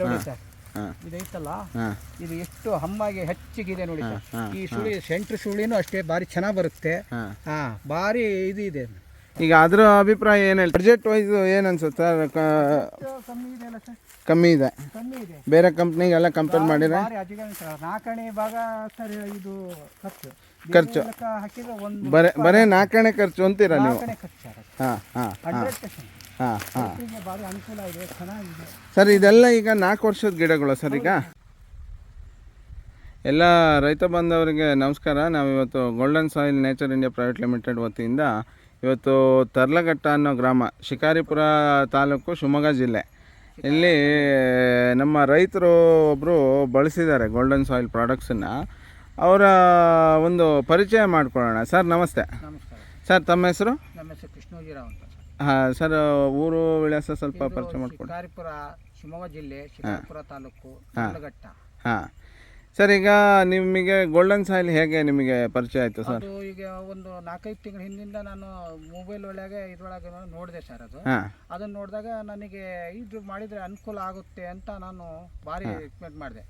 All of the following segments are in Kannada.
ನೋಡಿ ಸರ್. ಇದೈತಲ್ಲ ಇದು ಎಷ್ಟು ಹಮ್ಮಾಗಿ ಹೆಚ್ಚಿಗಿದೆ ನೋಡಿ ಸರ್. ಈ ಸುಳಿ ಸೆಂಟ್ರ್ ಸುಳಿನೂ ಅಷ್ಟೇ ಭಾರಿ ಚೆನ್ನಾಗಿ ಬರುತ್ತೆ. ಹಾಂ. ಭಾರಿ ಇದು ಇದೆ. ಈಗ ಅದರ ಅಭಿಪ್ರಾಯ ಏನು ಹೇಳಿ ಬಜೆಟ್ ವೈಸ್ ಏನು ಅನ್ಸುತ್ತೆ? ಸರ್ ಕಮ್ಮಿ ಇದೆ ಅಲ್ಲ ಸರ್? ಕಮ್ಮಿ ಇದೆ. ಕಮ್ಮಿ ಇದೆ. ಬೇರೆ ಕಂಪ್ನಿಗೆಲ್ಲ ಕಂಪೇರ್ ಮಾಡಿದ್ರೆ? ನಾಲ್ಕನೇ ಭಾಗ ಸರ್ ಇದು ಖರ್ಚು. ಖರ್ಚು. ಹಾಕಿದ್ರೆ ಒಂದು ಬರೇ ಬರೇ ನಾಲ್ಕಣೆ ಖರ್ಚು ಅಂತೀರಾ ನೀವು? ನಾಲ್ಕನೇ ಹಾಂ ಹಾಂ ಹಾಂ. ಹಂಡ್ರೆಡ್ ಪರ್ಸೆಂಟ್ ಹಾಂ ಹಾಂ. ರೈತರಿಗೆ ಭಾರಿ ಅನುಕೂಲ ಇದೆ ಚೆನ್ನಾಗಿದೆ. ಸರ್ ಇದೆಲ್ಲ ಈಗ ನಾಲ್ಕು ವರ್ಷದ ಗಿಡಗಳು ಸರ್ ಈಗ? ಎಲ್ಲ ರೈತ ಬಾಂಧವರಿಗೆ ನಮಸ್ಕಾರ. ನಾವು ಇವತ್ತು Golden Soil Nature India Private Limited ವತಿಯಿಂದ ಇವತ್ತು ತರ್ಲಘಟ್ಟ ಅನ್ನೋ ಗ್ರಾಮ ಶಿಕಾರಿಪುರ ತಾಲೂಕು ಶಿವಮೊಗ್ಗ ಜಿಲ್ಲೆ. ಇಲ್ಲಿ ನಮ್ಮ ರೈತರು ಒಬ್ಬರು ಬಳಸಿದ್ದಾರೆ ಗೋಲ್ಡನ್ ಸಾಯಿಲ್ ಪ್ರಾಡಕ್ಟ್ಸನ್ನು ಅವರ ಒಂದು ಪರಿಚಯ ಮಾಡಿಕೊಳ್ಳೋಣ. ಸರ್ ನಮಸ್ತೆ. ಸರ್ ತಮ್ಮ ಹೆಸರು? ನಮ್ಮ ಹೆಸರು ಕೃಷ್ಣೋಜಿರಾವ್ ಅಂತ. ಹಾಂ ಸರ್ ಊರು ವಿಳಾಸ ಸ್ವಲ್ಪ ಪರಿಚಯ ಮಾಡ್ಕೊಳ್ಳಿ ಶಿಕಾರಿಪುರ ಶಿವಮೊಗ್ಗ ಜಿಲ್ಲೆ ಶಿಕಾರಿಪುರ ತಾಲೂಕು ಘಟ್ಟ ಹಾಂ. ಸರ್ ಈಗ ನಿಮಗೆ ಗೋಲ್ಡನ್ ಸಾಯಿಲ್ ಹೇಗೆ ನಿಮಗೆ ಪರಿಚಯ ಆಯಿತು ಸರ್? ಅದು ಈಗ ಒಂದು ನಾಲ್ಕೈದು ತಿಂಗಳ ಹಿಂದಿಂದ ನಾನು ಮೊಬೈಲ್ ಒಳಗೆ ಇದ್ರೊಳಗೆ ನೋಡಿದೆ ಸರ್ ಅದು. ಹಾಂ. ಅದನ್ನ ನೋಡಿದಾಗ ನನಗೆ ಇದು ಮಾಡಿದ್ರೆ ಅನುಕೂಲ ಆಗುತ್ತೆ ಅಂತ ನಾನು ಭಾರಿ ಎಕ್ಸ್ಪೆಕ್ಟ್ ಮಾಡಿದೆ.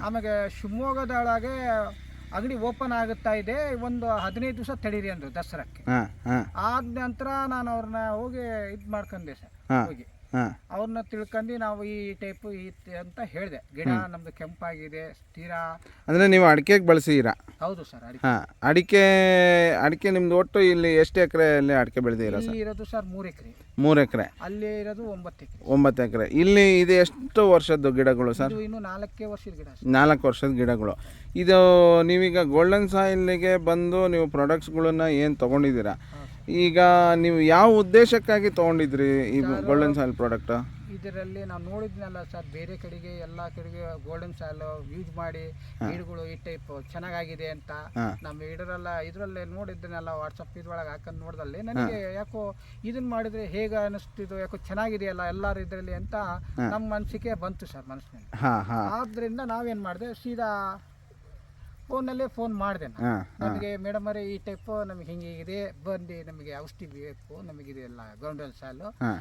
ಆಮೇಲೆ ಶಿವಮೊಗ್ಗದೊಳಗೆ ಅಂಗಡಿ ಓಪನ್ ಆಗುತ್ತಾ ಇದೆ ಒಂದು ಹದಿನೈದು ದಿವಸ ತಡೀರಿ ಅಂದ್ರು ದಸರಾಕ್ಕೆ. ಆದ ನಂತರ ನಾನು ಅವ್ರನ್ನ ಹೋಗಿ ಇದ್ ಮಾಡ್ಕೊಂಡೆ ಸರ್ ಹೋಗಿ. ಅವ್ರನ್ನ ತಿಳ್ಕೊಂಡು ನಾವು ಈ ಟೈಪ್ ಈ ಅಂತ ಹೇಳಿದೆ. ಗಿಡ ನಮ್ದು ಕೆಂಪಾಗಿದೆ ತೀರಾ ಅಂದರೆ ನೀವು ಅಡಿಕೆಗೆ ಬಳಸಿದ್ದೀರಾ ಹೌದು ಸರ್ ಅಡಿಕೆ. ಹಾಂ ಅಡಿಕೆ ಅಡಿಕೆ ನಿಮ್ದು ಒಟ್ಟು ಇಲ್ಲಿ ಎಷ್ಟು ಎಕರೆಯಲ್ಲಿ ಅಡಿಕೆ ಬೆಳೆದಿದ್ದೀರಾ ಸರ್? ಇಲ್ಲಿ ಇರೋದು ಸರ್ ಮೂರು ಎಕರೆ. ಮೂರು ಎಕರೆ. ಅಲ್ಲಿ ಇರೋದು ಒಂಬತ್ತು ಎಕರೆ. ಒಂಬತ್ತು ಎಕರೆ. ಇಲ್ಲಿ ಇದು ಎಷ್ಟು ವರ್ಷದ್ದು ಗಿಡಗಳು ಸರ್? ಇದು ಇನ್ನು ನಾಲ್ಕೇ ವರ್ಷದ ಗಿಡ ಸರ್. ನಾಲ್ಕು ವರ್ಷದ ಗಿಡಗಳು. ಇದು ನೀವೀಗ ಗೋಲ್ಡನ್ ಸಾಯಿಲ್ಗೆ ಬಂದು ನೀವು ಪ್ರಾಡಕ್ಟ್ಸ್ಗಳನ್ನ ಏನು ತೊಗೊಂಡಿದ್ದೀರಾ? ಈಗ ನೀವು ಯಾವ ಉದ್ದೇಶಕ್ಕಾಗಿ ತಗೊಂಡಿದ್ರಿ ಈ ಗೋಲ್ಡನ್ ಸಾಯಿಲ್ ಪ್ರಾಡಕ್ಟ್ ಇದರಲ್ಲಿ ನಾವು ನೋಡಿದ್ನಲ್ಲ ಸರ್ ಬೇರೆ ಕಡೆಗೆ ಎಲ್ಲ ಕಡೆಗೆ ಗೋಲ್ಡನ್ ಸಾಯಿಲ್ ಯೂಸ್ ಮಾಡಿ ಗಿಡಗಳು ಈ ಟೈಪ್ ಚೆನ್ನಾಗಾಗಿದೆ ಅಂತ ನಮ್ಮ ಇಡರೆಲ್ಲ ಇದರಲ್ಲೇ ನೋಡಿದ್ದನ್ನೆಲ್ಲ ವಾಟ್ಸಪ್ ಇದ್ರೊಳಗೆ ಹಾಕೊಂಡು ನೋಡ್ದಲ್ಲಿ ನನಗೆ ಯಾಕೋ ಇದನ್ನ ಮಾಡಿದ್ರೆ ಹೇಗೆ ಅನಿಸ್ತಿದ್ದು ಯಾಕೋ ಚೆನ್ನಾಗಿದೆಯಲ್ಲ ಎಲ್ಲರೂ ಇದರಲ್ಲಿ ಅಂತ ನಮ್ಮ ಮನಸ್ಸಿಗೆ ಬಂತು ಸರ್ ಮನಸ್ಸಿನಲ್ಲಿ. ಆದ್ದರಿಂದ ನಾವೇನು ಮಾಡಿದೆ ಸೀದಾ ಫೋನಲ್ಲೇ ಫೋನ್ ಮಾಡಿದೆ ಹಾಂ ನಮಗೆ ಮೇಡಮ್ ಅವರೇ ಈ ಟೈಪ್ ನಮಗೆ ಹಿಂಗೆ ಇದೆ. ಬಂದು ನಮಗೆ ಔಷಧಿ ಬೇಕು ನಮಗೆ ಇದೆಲ್ಲ ಗೌಂಡಲ್ ಸಾಲು ಹಾಂ.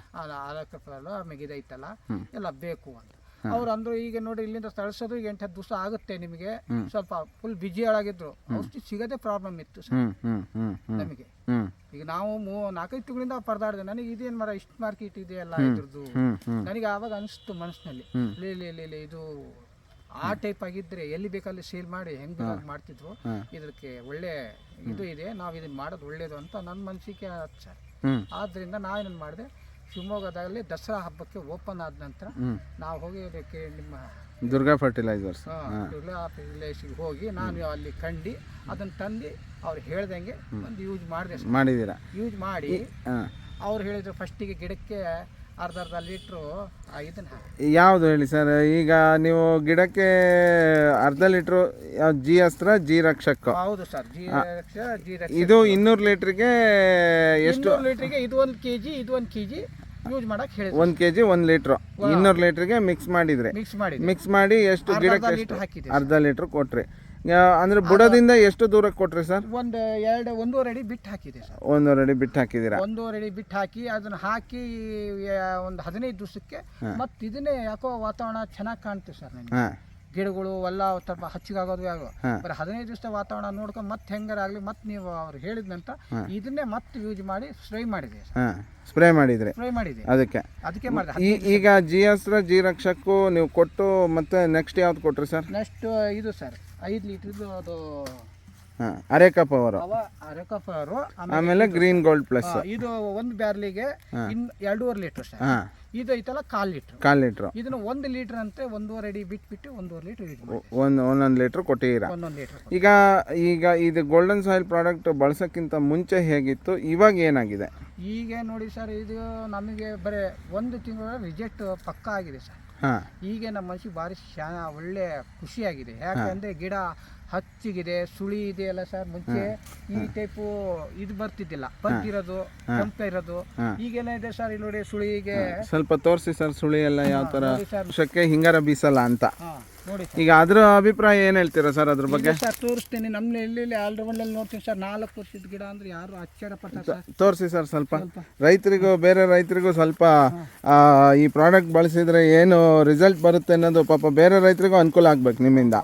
ಸಾಲು ಆಮೇಲೆ ಇದೈತಲ್ಲ. ಎಲ್ಲ ಬೇಕು ಅಂತ. ಅವ್ರು ಅಂದ್ರು ಈಗ ನೋಡಿ ಇಲ್ಲಿಂದ ತಳಿಸೋದು ಈಗ ಎಂಟು ಹತ್ತು ದಿವಸ ಆಗುತ್ತೆ ನಿಮಗೆ. ಸ್ವಲ್ಪ ಫುಲ್ ಬಿಜಿ ಒಳಗಿದ್ರು ಔಷಧಿ ಸಿಗದೆ ಪ್ರಾಬ್ಲಮ್ ಇತ್ತು ಸರ್. ನಮಗೆ. ಈಗ ನಾವು ಮೂ ನಾಲ್ಕೈದು ತಿಂಗಳಿಂದ ಪರದಾಡಿದೆ. ನನಗೆ ಇದೇನು ಮರ ಇಷ್ಟು ಮಾರ್ಕೆಟ್ ಇದೆಯಲ್ಲ ಇದ್ರದ್ದು. ನನಗೆ ಆವಾಗ ಅನಿಸ್ತು ಮನಸ್ಸಿನಲ್ಲಿ ಇಲ್ಲಿ ಇದು ಆ ಟೈಪ್ ಆಗಿದ್ರೆ ಎಲ್ಲಿ ಬೇಕಲ್ಲಿ ಸೇಲ್ ಮಾಡಿ ಹೆಂಗ್ ಬೇಕಾಗಿ ಮಾಡ್ತಿದ್ವು ಇದಕ್ಕೆ ಒಳ್ಳೆ ಇದು ಇದೆ ನಾವು ಇದನ್ನ ಮಾಡೋದು ಒಳ್ಳೇದು ಅಂತ ನನ್ನ ಮನಸ್ಸಿಗೆ ಆಯ್ತು ಸರ್. ಆದ್ರಿಂದ ನಾವೇನು ಮಾಡಿದೆ ಶಿವಮೊಗ್ಗದಲ್ಲಿ ದಸರಾ ಹಬ್ಬಕ್ಕೆ ಓಪನ್ ಆದ ನಂತರ ನಾವು ಹೋಗಿ ನಿಮ್ಮ ದುರ್ಗಾ ಫರ್ಟಿಲೈಸರ್ಸ್ ವಿಲೇಜ್ಗೆ ಹೋಗಿ ನಾನು ಅಲ್ಲಿ ಕಂಡಿ ಅದನ್ನ ತಂದು ಅವ್ರು ಹೇಳ್ದಂಗೆ ಒಂದು ಯೂಸ್ ಮಾಡಿದೆ ಮಾಡಿದ್ದೀರಾ ಯೂಸ್ ಮಾಡಿ ಅವ್ರು ಹೇಳಿದ್ರು ಫಸ್ಟಿಗೆ ಗಿಡಕ್ಕೆ ಅರ್ಧ ಅರ್ಧ ಲೀಟ್ರು ಇದನ್ನ ಹಾಕಿ ಯಾವುದು ಹೇಳಿ ಸರ್? ಈಗ ನೀವು ಗಿಡಕ್ಕೆ ಅರ್ಧ ಲೀಟ್ರು ಜಿ ಅಸ್ತ್ರ ಜಿ ರಕ್ಷಕ. ಹೌದು ಸರ್ ಜಿ ಜಿ ಇದು ಇನ್ನೂರು ಲೀಟ್ರಿಗೆ ಎಷ್ಟು? ಲೀಟ್ರಿಗೆ ಇದು ಒಂದು ಕೆ ಜಿ ಇದು ಒಂದು ಕೆ ಜಿ ಯೂಸ್ ಮಾಡಕ್ಕೆ ಹೇಳಿದ್ರು ಒಂದು ಕೆ ಜಿ ಒಂದು ಲೀಟ್ರು. ಇನ್ನೂರು ಲೀಟ್ರಿಗೆ ಮಿಕ್ಸ್ ಮಾಡಿದ್ರೆ. ಮಿಕ್ಸ್ ಮಾಡಿ ಮಿಕ್ಸ್ ಮಾಡಿ ಎಷ್ಟು ಗಿಡಕ್ಕೆ ಅರ್ಧ ಎಷ್ಟು? ಅರ್ಧ ಲೀಟ್ರ್ ಕೊಟ್ರಿ. ಅಂದ್ರೆ ಬುಡದಿಂದ ಎಷ್ಟು ದೂರ ಕೊಟ್ರಿ ಸರ್? ಒಂದು ಎರಡು ಒಂದೂವರೆ ಅಡಿ ಬಿಟ್ಟು ಹಾಕಿದೆ ಸರ್. ಒಂದೂವರೆ ಅಡಿ ಬಿಟ್ಟು ಹಾಕಿದ್ದೀರಾ? ಒಂದೂವರೆ ಅಡಿ ಬಿಟ್ಟು ಹಾಕಿ ಅದನ್ನ ಹಾಕಿ ಒಂದು ಹದಿನೈದು ದಿವಸಕ್ಕೆ ಮತ್ತೆ ಇದನ್ನೇ ಯಾಕೋ ವಾತಾವರಣ ಚೆನ್ನಾಗಿ ಕಾಣ್ತೀವಿ ಸರ್ ನನಗೆ. ಗಿಡಗಳು ಎಲ್ಲ ಸ್ವಲ್ಪ ಹಚ್ಚಿಗಾಗೋದು ಆಗೋ ಬರ ಹದಿನೈದು ದಿವಸ ವಾತಾವರಣ ನೋಡ್ಕೊಂಡು ಮತ್ತೆ ಹೆಂಗಾರ ಆಗಲಿ ಮತ್ತೆ ನೀವು ಅವ್ರು ಹೇಳಿದ್ನಂತ ಇದನ್ನೇ ಮತ್ತೆ ಯೂಸ್ ಮಾಡಿ ಸ್ಪ್ರೈ ಮಾಡಿದೆ ಸ್ಪ್ರೇ ಮಾಡಿದ್ರೆ? ಸ್ಪ್ರೇ ಮಾಡಿದೆ. ಅದಕ್ಕೆ. ಅದಕ್ಕೆ ಮಾಡಿದೆ. ಈಗ ಜಿ ಅಸ್ತ್ರ ಜಿ ರಕ್ಷಕ್ಕೂ ನೀವು ಕೊಟ್ಟು ಮತ್ತೆ ನೆಕ್ಸ್ಟ್ ಯಾವ್ದು ಕೊಟ್ರಿ ಸರ್? ನೆಕ್ಸ್ಟ್ ಇದು ಸರ್. ಐದು ಲೀಟ್ರದ್ದು ಅದು ಹಾಂ ಅರೇಕಾ ಪವರು ಅವ ಅರೆಕಫರು ಆಮೇಲೆ ಗ್ರೀನ್ ಗೋಲ್ಡ್ ಪ್ಲಸ್. ಇದು ಒಂದು ಬ್ಯಾರ್ಲಿಗೆ ಇನ್ ಎರಡೂವರೆ ಲೀಟ್ರ್ ಹಾಂ. ಇದು ಐತಲ್ಲ ಕಾಲು ಲೀಟ್ರ್. ಕಾಲು ಲೀಟ್ರ್. ಇದನ್ನ ಒಂದು ಲೀಟ್ರ್ ಅಂತೆ ಒಂದೂವರೆ ಅಡಿ ಬಿಟ್ಬಿಟ್ಟು ಒಂದೂವರೆ ಲೀಟ್ರ್ ಯೂಸ್ ಮಾಡಿ. ಒಂದು ಒಂದೊಂದು ಲೀಟ್ರ್ ಕೊಟ್ಟಿದ್ದೀರಾ. ಒಂದೊಂದು ಲೀಟ್ರ್ ಈಗ ಈಗ ಇದು ಗೋಲ್ಡನ್ ಸಾಯಿಲ್ ಪ್ರಾಡಕ್ಟ್ ಬಳಸೋಕ್ಕಿಂತ ಮುಂಚೆ ಹೇಗಿತ್ತು? ಇವಾಗ ಏನಾಗಿದೆ? ಈಗ ನೋಡಿ ಸರ್ ಇದು ನಮಗೆ ಬರೀ ಒಂದು ತಿಂಗಳ ರಿಜೆಕ್ಟ್ ಪಕ್ಕಾ ಆಗಿದೆ ಸರ್. ಈಗ ನಮ್ಮ ಮನಸ್ಸಿಗೆ ಭಾರಿ ಶಾ ಒಳ್ಳೆ ಖುಷಿಯಾಗಿದೆ. ಯಾಕಂದ್ರೆ ಗಿಡ ಹಚ್ಚಿಗಿದೆ ಸುಳಿ ಇದೆಯಲ್ಲ ಸರ್ ಮುಂಚೆ ಈ ಟೈಪು ಇದು ಬರ್ತಿದ್ದಿಲ್ಲ. ಬರ್ತಿರೋದು ಕೆಂಪ ಇರೋದು. ಈಗೇನ ಈಗೆಲ್ಲ ಇದೆ ಸರ್ ಇಲ್ಲಿ ನೋಡಿ ಸುಳಿಗೆ. ಸ್ವಲ್ಪ ತೋರಿಸಿ ಸರ್ ಸುಳಿ ಎಲ್ಲ ಯಾವ ತರ ಶಕ್ಕೆ ವರ್ಷಕ್ಕೆ ಹಿಂಗಾರ ಬೀಸಲ್ಲ ಅಂತ. ನೋಡಿ ಈಗ ಅದ್ರ ಅಭಿಪ್ರಾಯ ಏನು ಹೇಳ್ತೀರಾ ಸರ್ ಅದ್ರ ಬಗ್ಗೆ? ಸರ್ ತೋರಿಸ್ತೀನಿ. ನಮ್ಮ ಇಲ್ಲಿ ಆಲ್ರೌಂಡಲ್ಲಿ ನೋಡ್ತೀನಿ ಸರ್. ನಾಲ್ಕು ವರ್ಷದ ಗಿಡ ಅಂದ್ರೆ ಯಾರು ಆಶ್ಚರ್ಯ ಪಡ್ತಾರೆ ಸರ್ ತೋರಿಸಿ ಸರ್ ಸ್ವಲ್ಪ. ರೈತರಿಗೂ ಬೇರೆ ರೈತರಿಗೂ ಸ್ವಲ್ಪ ಈ ಪ್ರಾಡಕ್ಟ್ ಬಳಸಿದ್ರೆ ಏನು ರಿಸಲ್ಟ್ ಬರುತ್ತೆ ಅನ್ನೋದು ಪಾಪ ಬೇರೆ ರೈತರಿಗೂ ಅನುಕೂಲ ಆಗ್ಬೇಕು ನಿಮ್ಮಿಂದ.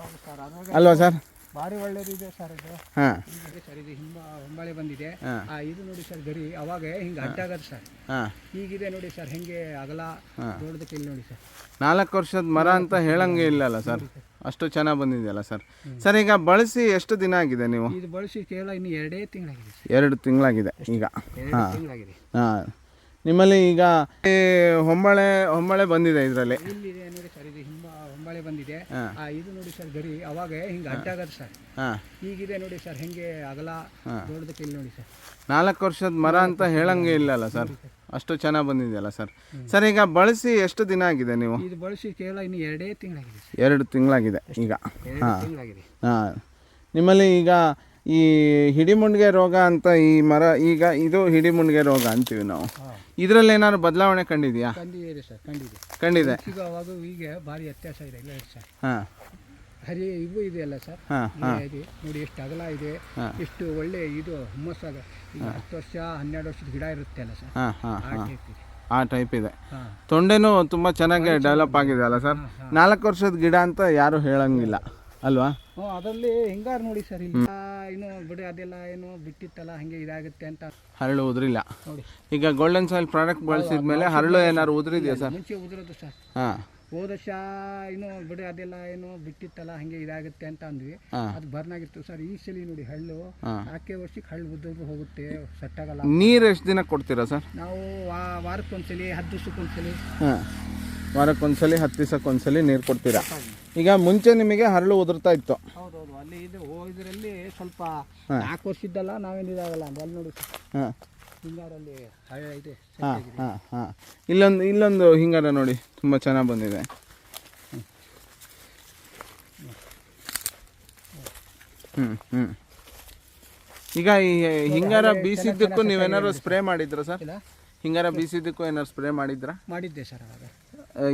ಅಲ್ವಾ ಸರ್? ಭಾರಿ ಒಳ್ಳೇದಿದೆ ಸರ್ ಇದು. ಹಾಂ. ಇದೆ ಸರ್ ಇದು ಹಿಂಬ ಹೊಂಬಾಳೆ ಬಂದಿದೆ. ಹಾ. ಆ ಇದು ನೋಡಿ ಸರ್ ಗರಿ ಅವಾಗ ಹಿಂಗೆ ಅಡ್ಡಾಗದು ಸರ್. ಹಾಂ. ಈಗಿದೆ ನೋಡಿ ಸರ್ ಹೆಂಗೆ ಅಗಲ ದೊಡ್ಡದಕ್ಕೆ ಇಲ್ಲಿ ನೋಡಿ ಸರ್. ನಾಲ್ಕು ವರ್ಷದ ಮರ ಅಂತ ಹೇಳಂಗೆ ಇಲ್ಲಲ್ಲ ಸರ್? ಅಷ್ಟು ಚೆನ್ನಾಗಿ ಬಂದಿದೆಯಲ್ಲ ಸರ್? ಸರ್ ಈಗ ಬಳಸಿ ಎಷ್ಟು ದಿನ ಆಗಿದೆ ನೀವು? ಇದು ಬಳಸಿ ಕೇವಲ ಇನ್ನು ಎರಡೇ ತಿಂಗಳಾಗಿದೆ ಸರ್. ಎರಡು ತಿಂಗಳಾಗಿದೆ ಈಗ. ಎರಡು ತಿಂಗಳಾಗಿದೆ. ಹಾಂ. ನಿಮ್ಮಲ್ಲಿ ಈಗ ಈ ಹೊಂಬಳೆ ಹೊಂಬಾಳೆ ಬಂದಿದೆ ಇದರಲ್ಲಿ? ಇಲ್ಲಿದೆ ನೋಡಿ ಸರ್ ಇದು ಹಿಂಬ ಹೊಂಬಾಳೆ ಬಂದಿದೆ. ಆ ಇದು ನೋಡಿ ಸರ್ ಗರಿ ಅವಾಗ ಹಿಂಗೆ ಅಡ್ಡಾಗದು ಸರ್. ಈಗಿದೆ ನೋಡಿ ಸರ್ ಹೆಂಗೆ ಅಗಲ ದೊಡ್ಡದಕ್ಕೆ ಇಲ್ಲಿ ನೋಡಿ ಸರ್. ನಾಲ್ಕು ವರ್ಷದ ಮರ ಅಂತ ಹೇಳಂಗೆ ಇಲ್ಲಲ್ಲ ಸರ್? ಅಷ್ಟು ಚೆನ್ನಾಗಿ ಬಂದಿದೆಯಲ್ಲ ಸರ್? ಸರ್ ಈಗ ಬಳಸಿ ಎಷ್ಟು ದಿನ ಆಗಿದೆ ನೀವು? ಇದು ಬಳಸಿ ಕೇವಲ ಇನ್ನು ಎರಡೇ ತಿಂಗಳಾಗಿದೆ ಎರಡು ತಿಂಗಳಾಗಿದೆ ಈಗ. ಹಾಂ. ನಿಮ್ಮಲ್ಲಿ ಈಗ ಈ ಹಿಡಿಮುಂಡ್ಗೆ ರೋಗ ಅಂತ ಈ ಮರ ಈಗ ಇದು ಹಿಡಿಮುಂಡ್ಗೆ ರೋಗ ಅಂತೀವಿ ನಾವು. ಇದರಲ್ಲಿ ಏನಾದ್ರು ಬದಲಾವಣೆ ಕಂಡಿದೆಯಾ? ಕಂಡಿದೆ ಸರ್ ಕಂಡಿದೆ. ಕಂಡಿದೆ. ಈಗ ಅವಾಗ ಈಗ ಭಾರಿ ವ್ಯತ್ಯಾಸ ಇದೆ ಇಲ್ಲ ಸರ್. ಹಾಂ. ಹರಿ ಇವು ಇದೆಯಲ್ಲ ಸರ್. ಇದೆ. ನೋಡಿ ಎಷ್ಟು ಅಗಲ ಇದೆ. ಎಷ್ಟು ಒಳ್ಳೆ ಇದು ಹುಮ್ಮಸ್ಸಾಗ ಈಗ ಹತ್ತು ವರ್ಷ ಹನ್ನೆರಡು ವರ್ಷದ ಗಿಡ ಇರುತ್ತೆ ಅಲ್ಲ ಸರ್. ಹಾಂ ಹಾಂ ಆ ಟೈಪ್ ಇದೆ. ತೊಂಡೆನೂ ತುಂಬ ಚೆನ್ನಾಗಿ ಡೆವಲಪ್ ಆಗಿದೆ ಅಲ್ಲ ಸರ್. ನಾಲ್ಕು ವರ್ಷದ ಗಿಡ ಅಂತ ಯಾರು ಹೇಳಂಗಿಲ್ಲ. ಅಲ್ವಾ? ಹ್ಞೂ ಅದರಲ್ಲಿ ಹಿಂಗಾರು ನೋಡಿ ಸರ್ ಇಲ್ಲ. ಏನು ಬಿಡಿ ಅದೆಲ್ಲ ಏನು ಬಿಟ್ಟಿತ್ತಲ್ಲ ಹಂಗೆ ಇದಾಗುತ್ತೆ ಅಂತ. ಹರಳು ಉದುರಿಲ್ಲ. ನೋಡಿ. ಈಗ ಗೋಲ್ಡನ್ ಸಾಯಿಲ್ ಪ್ರಾಡಕ್ಟ್ ಬಳಸಿದ ಮೇಲೆ ಹರಳು ಏನಾದ್ರು ಉದುರಿದೆಯಾ ಸರ್? ಮುಂಚೆ ಉದುರೋದು ಸರ್. ಹಾಂ. ಹೋದ ವರ್ಷ ಇನ್ನು ಬಿಡಿ ಅದೆಲ್ಲ ಏನು ಬಿಟ್ಟಿತ್ತಲ್ಲ ಹಂಗೆ ಇದಾಗುತ್ತೆ ಅಂತ ಅಂದ್ವಿ. ಅದು ಬರ್ನಾಗಿತ್ತು ಸರ್. ಈ ಸಲ ನೋಡಿ ಹಳ್ಳು ಆಕೆ ವರ್ಷಕ್ಕೆ ಹಳ್ಳು ಉದ್ದು ಹೋಗುತ್ತೆ ಸೆಟ್ಟಾಗಲ್ಲ ನೀರು ಎಷ್ಟು ದಿನ ಕೊಡ್ತೀರಾ ಸರ್? ನಾವು ವಾರಕ್ಕೊಂದ್ಸಲಿ ಹತ್ತು ದಿವ್ಸಕ್ಕೊಂದ್ಸಲಿ. ಹಾಂ. ವಾರಕ್ಕೊಂದ್ಸಲಿ ಹತ್ತು ದಿವಸಕ್ಕೊಂದ್ಸಲಿ ನೀರು ಕೊಡ್ತೀರಾ? ಈಗ ಮುಂಚೆ ನಿಮಗೆ ಹರಳು ಉದುರ್ತಾ ಇತ್ತು. ಹೌದೌದು ಅಲ್ಲಿ ಇದು ಇದರಲ್ಲಿ ಸ್ವಲ್ಪ ನಾಲ್ಕು ವರ್ಷದ್ದಲ್ಲ ನಾವೇನು ಇದಾಗಲ್ಲ ಅಂದ್ರೆ ಅಲ್ಲಿ ನೋಡಿ ಸರ್. ಹಾಂ. ಹಿಂಗಾರಲ್ಲಿ ಹಳ್ಳ ಇದೆ ಹಾಂ ಹಾಂ ಹಾಂ. ಇಲ್ಲೊಂದು ಇಲ್ಲೊಂದು ಹಿಂಗಾರ ನೋಡಿ ತುಂಬ ಚೆನ್ನಾಗಿ ಬಂದಿದೆ. ಹ್ಞೂ ಹ್ಞೂ ಈಗ ಈ ಹಿಂಗಾರ ಬೀಸಿದ್ದಕ್ಕೂ ನೀವೇನಾದ್ರು ಸ್ಪ್ರೇ ಮಾಡಿದ್ರಾ ಸರ್? ಹಿಂಗಾರ ಬೀಸಿದ್ದಕ್ಕೂ ಏನಾದ್ರು ಸ್ಪ್ರೇ ಮಾಡಿದ್ರಾ? ಮಾಡಿದ್ದೆ ಸರ್ ಅವಾಗ.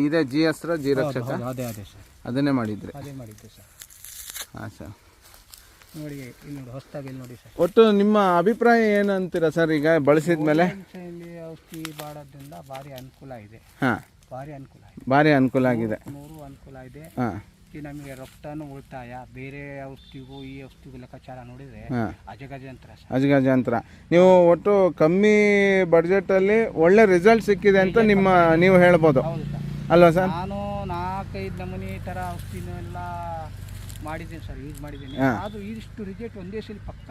ಇದೇ ಜಿ ಅಸ್ತ್ರ ಜಿ ರಕ್ಷಕ ಅದೇ ಅದೇ ಸರ್. ಅದನ್ನೇ ಮಾಡಿದ್ರಿ? ಅದೇ ಮಾಡಿದ್ದೆ ಸರ್. ಹಾಂ ಸರ್. ನೋಡಿ ಇಲ್ಲಿ ನೋಡಿ ಹೊಸ್ದಾಗಿ ಇಲ್ಲಿ ನೋಡಿ ಸರ್. ಒಟ್ಟು ನಿಮ್ಮ ಅಭಿಪ್ರಾಯ ಏನು ಅಂತೀರಾ ಸರ್ ಈಗ ಬಳಸಿದ ಮೇಲೆ ಇಲ್ಲಿ ಔಷಧಿ ಮಾಡೋದ್ರಿಂದ ಭಾರಿ ಅನುಕೂಲ ಇದೆ. ಹಾಂ. ಭಾರಿ ಅನುಕೂಲ ಇದೆ. ಭಾರಿ ಅನುಕೂಲ ಆಗಿದೆ. ನೂರು ಅನುಕೂಲ ಇದೆ. ಹಾಂ. ಈ ನಮಗೆ ರಕ್ತಾನು ಉಳಿತಾಯ. ಬೇರೆ ಔಷಧಿಗೂ ಈ ಔಷಧಿಗೂ ಲೆಕ್ಕಾಚಾರ ನೋಡಿದ್ರೆ ಅಜಗಜಂತ್ರ ಸರ್. ಅಜಗಜಾಂತರ. ನೀವು ಒಟ್ಟು ಕಮ್ಮಿ ಬಡ್ಜೆಟಲ್ಲಿ ಒಳ್ಳೆ ರಿಸಲ್ಟ್ ಸಿಕ್ಕಿದೆ ಅಂತ ನಿಮ್ಮ ನೀವು ಹೇಳ್ಬೋದು. ಹೌದು ಸರ್. ಅಲ್ವಾ ಸರ್? ನಾನು ನಾಲ್ಕೈದು ನಮೂನಿ ಥರ ಔಷಧಿನೆಲ್ಲ ಮಾಡಿದ್ದೀನಿ ಸರ್ ಯೂಸ್ ಮಾಡಿದ್ದೀನಿ. ಅದು ಇದಿಷ್ಟು ರಿಜೆಕ್ಟ್ ಒಂದೇ ಸಲ ಪಕ್ಕ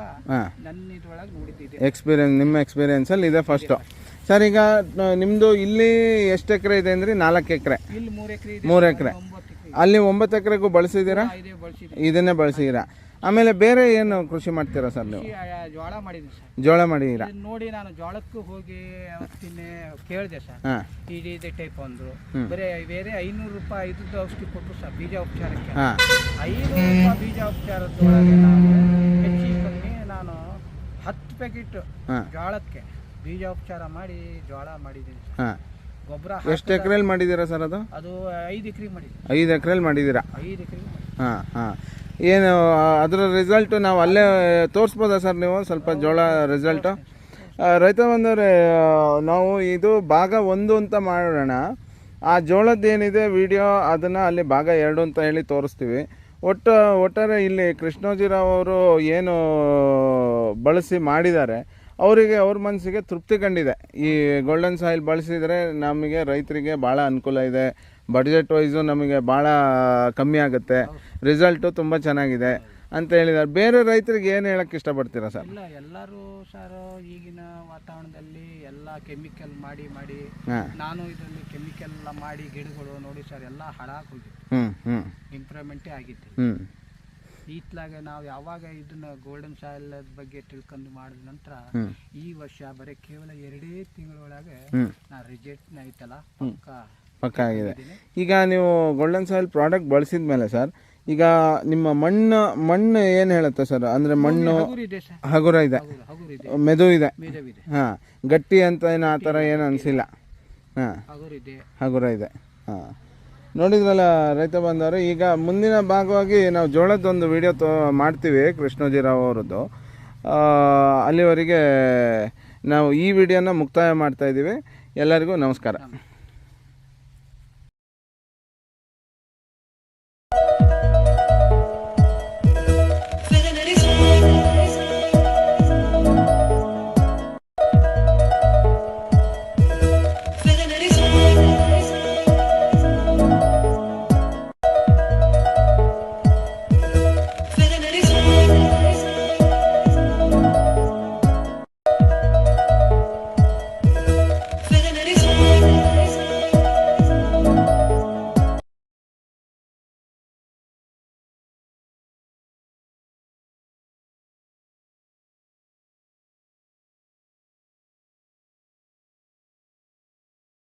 ನನ್ನ ಇದ್ರೊಳಗೆ ನೋಡಿದ್ದೀನಿ ಎಕ್ಸ್ಪೀರಿಯನ್ಸ್ ನಿಮ್ಮ ಎಕ್ಸ್ಪೀರಿಯನ್ಸಲ್ಲಿ ಇದೆ ಫಸ್ಟು ಸರ್ ಈಗ ನಿಮ್ಮದು ಇಲ್ಲಿ ಎಷ್ಟು ಎಕರೆ ಇದೆ ಅಂದರೆ ನಾಲ್ಕು ಎಕರೆ? ಇಲ್ಲಿ ಮೂರು ಎಕರೆ ಮೂರು ಎಕರೆ. ಅಲ್ಲಿ ಒಂಬತ್ತು ಎಕರೆಗೂ ಬಳಸಿದ್ದೀರಾ? ಇದೆ ಬಳಸಿದೆ ಇದನ್ನೇ ಬಳಸಿದ್ದೀರಾ? ಆಮೇಲೆ ಬೇರೆ ಏನು ಕೃಷಿ ಮಾಡ್ತೀರಾ ಸರ್ ನೀವು? ಜೋಳ ಮಾಡಿದ್ದೀನಿ ಸರ್. ಜೋಳ ಮಾಡಿದ್ದೀರಾ? ಇದನ್ನ ನೋಡಿ ನಾನು ಜೋಳಕ್ಕೂ ಹೋಗಿ ಅವತ್ತಿನ ಕೇಳಿದೆ ಸರ್. ಹಾಂ. ಇದೆ ಟೈಪ್ ಅಂದರು ಹ್ಮ್. ಬರೀ ಬೇರೆ ಐನೂರು ರೂಪಾಯಿ ಐದು ಔಷಧಿ ಕೊಟ್ಟರು ಸರ್ ಬೀಜ ಉಪಚಾರಕ್ಕೆ. ಹಾಂ. ಐನೂರು ರೂಪಾಯಿ ಬೀಜ ಉಪಚಾರದೊಳಗೆ ನಾನು ಹೆಚ್ಚು ಕಮ್ಮಿ ನಾನು ಹತ್ತು ಪ್ಯಾಕೆಟ್ ಹಾಂ. ಜೋಳಕ್ಕೆ ಬೀಜ ಉಪಚಾರ ಮಾಡಿ ಜೋಳ ಮಾಡಿದ್ದೀನಿ ಸರ್. ಹಾಂ. ಗೊಬ್ಬರ ಎಷ್ಟು ಎಕರೆ ಮಾಡಿದ್ದೀರಾ ಸರ್ ಅದು? ಅದು ಐದು ಎಕರೆ ಮಾಡಿದ್ದೀನಿ. ಐದು ಎಕರೆಯಲ್ಲಿ ಮಾಡಿದ್ದೀರಾ? ಐದು ಎಕರೆ ಹಾಂ ಹಾಂ. ಏನು ಅದರ ರಿಸಲ್ಟು ನಾವು ಅಲ್ಲೇ ತೋರಿಸ್ಬೋದಾ ಸರ್ ನೀವು? ಸ್ವಲ್ಪ ಜೋಳ ರಿಸಲ್ಟು ರೈತ ಬಂದವರೇ ನಾವು ಇದು ಭಾಗ ಒಂದು ಅಂತ ಮಾಡೋಣ. ಆ ಜೋಳದ್ದೇನಿದೆ ವಿಡಿಯೋ ಅದನ್ನು ಅಲ್ಲಿ ಭಾಗ ಎರಡು ಅಂತ ಹೇಳಿ ತೋರಿಸ್ತೀವಿ. ಒಟ್ಟು, ಒಟ್ಟಾರೆ ಇಲ್ಲಿ ಕೃಷ್ಣೋಜಿರಾವ್ ಅವರು ಏನು ಬಳಸಿ ಮಾಡಿದ್ದಾರೆ, ಅವರಿಗೆ, ಅವ್ರ ಮನಸ್ಸಿಗೆ ತೃಪ್ತಿ ಕಂಡಿದೆ. ಈ ಗೋಲ್ಡನ್ ಸಾಯಿಲ್ ಬಳಸಿದರೆ ನಮಗೆ ರೈತರಿಗೆ ಭಾಳ ಅನುಕೂಲ ಇದೆ. ಬಡ್ಜೆಟ್ ವೈಸು ನಮಗೆ ಭಾಳ ಕಮ್ಮಿ ಆಗುತ್ತೆ. ರಿಸಲ್ಟು ತುಂಬ ಚೆನ್ನಾಗಿದೆ. ಅಂತ ಹೇಳಿದ್ದಾರೆ ಬೇರೆ ರೈತರಿಗೆ ಏನು ಹೇಳಕ್ಕೆ ಇಷ್ಟಪಡ್ತೀರಾ ಸರ್? ಇಲ್ಲ ಎಲ್ಲರೂ ಸರ್ ಈಗಿನ ವಾತಾವರಣದಲ್ಲಿ ಎಲ್ಲ ಕೆಮಿಕಲ್ ಮಾಡಿ ಮಾಡಿ. ಹಾಂ. ನಾನು ಇದರಲ್ಲಿ ಕೆಮಿಕಲ್ ಎಲ್ಲ ಮಾಡಿ ಗಿಡಗಳು ನೋಡಿ ಸರ್ ಎಲ್ಲ ಹಾಳಾಗಿ ಹೋಗಿತ್ತು. ಹ್ಞೂ ಹ್ಞೂ ಇಂಪ್ರೂವ್ಮೆಂಟೇ ಆಗಿತ್ತು. ಹ್ಞೂ ಈತ್ಲಾಗ ನಾವು ಯಾವಾಗ ಇದನ್ನ ಗೋಲ್ಡನ್ ಸಾಯಿಲ್ ಬಗ್ಗೆ ತಿಳ್ಕೊಂಡು ಮಾಡಿದ ನಂತರ ಈ ವರ್ಷ ಬರೀ ಕೇವಲ ಎರಡೇ ತಿಂಗಳೊಳಗೆ ನಾ ರಿಜೆಕ್ಟ್ ಐತಲ್ಲ ಪಕ್ಕ ಪಕ್ಕ ಆಗಿದೆ ಈಗ ನೀವು ಗೋಲ್ಡನ್ ಸಾಯಿಲ್ ಪ್ರಾಡಕ್ಟ್ ಬಳಸಿದ ಮೇಲೆ ಸರ್ ಈಗ ನಿಮ್ಮ ಮಣ್ಣು ಮಣ್ಣು ಏನು ಹೇಳುತ್ತೆ ಸರ್ ಅಂದರೆ ಮಣ್ಣು ಹಗುರು ಇದೆ ಮೆದು ಇದೆ. ಹಾಂ ಗಟ್ಟಿ ಅಂತ ಏನು ಆ ಥರ ಏನು ಅನಿಸಿಲ್ಲ. ಹಾಂ. ಹಗುರು ಇದೆ. ಹಗುರ ಇದೆ. ಹಾಂ. ನೋಡಿದ್ರಲ್ಲ ರೈತ ಬಂದವರು ಈಗ ಮುಂದಿನ ಭಾಗವಾಗಿ ನಾವು ಜೋಳದೊಂದು ವಿಡಿಯೋ ತೋ ಮಾಡ್ತೀವಿ ಕೃಷ್ಣೋಜಿರಾವ್ ಅವರದ್ದು. ಅಲ್ಲಿವರೆಗೆ ನಾವು ಈ ವಿಡಿಯೋನ ಮುಕ್ತಾಯ ಮಾಡ್ತಾ ಇದ್ದೀವಿ ಎಲ್ಲರಿಗೂ ನಮಸ್ಕಾರ.